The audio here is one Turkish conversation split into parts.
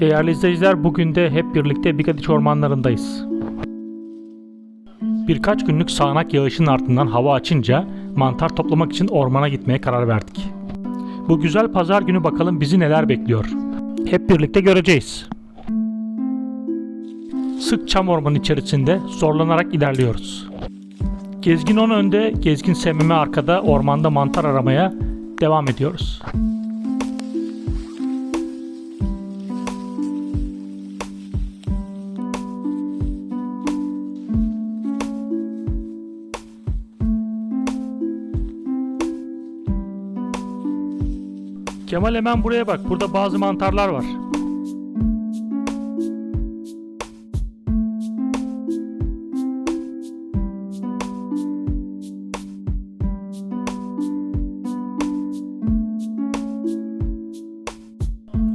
Değerli izleyiciler bugün de hep birlikte Bigadiç ormanlarındayız. Birkaç günlük sağanak yağışın ardından hava açınca mantar toplamak için ormana gitmeye karar verdik. Bu güzel pazar günü bakalım bizi neler bekliyor. Hep birlikte göreceğiz. Sık çam ormanı içerisinde zorlanarak ilerliyoruz. Gezgin on önde, gezgin Semime arkada ormanda mantar aramaya devam ediyoruz. Kemal hemen buraya bak. Burada bazı mantarlar var.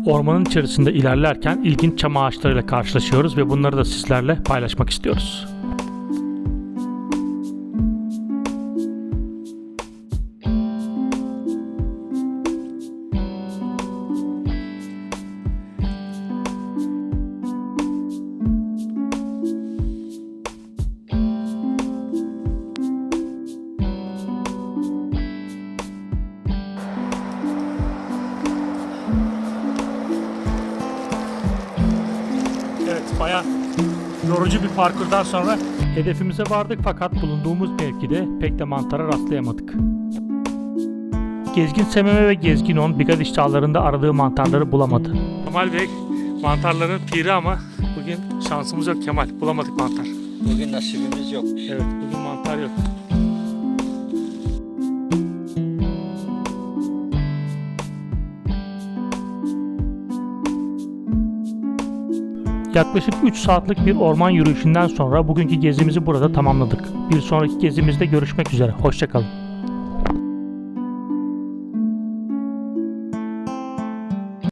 Ormanın içerisinde ilerlerken ilginç çam ağaçlarıyla karşılaşıyoruz ve bunları da sizlerle paylaşmak istiyoruz. Bayağı yorucu bir parkurdan sonra hedefimize vardık fakat bulunduğumuz mevkide pek de mantara rastlayamadık. Gezgin Sememe ve Gezgin On Bigadiş dağlarında aradığı mantarları bulamadı. Kemal Bey mantarların piri ama bugün şansımız yok Kemal. Bulamadık mantar. Bugün nasibimiz yokmuş. Evet bugün mantar yok. Yaklaşık 3 saatlik bir orman yürüyüşünden sonra bugünkü gezimizi burada tamamladık. Bir sonraki gezimizde görüşmek üzere. Hoşçakalın.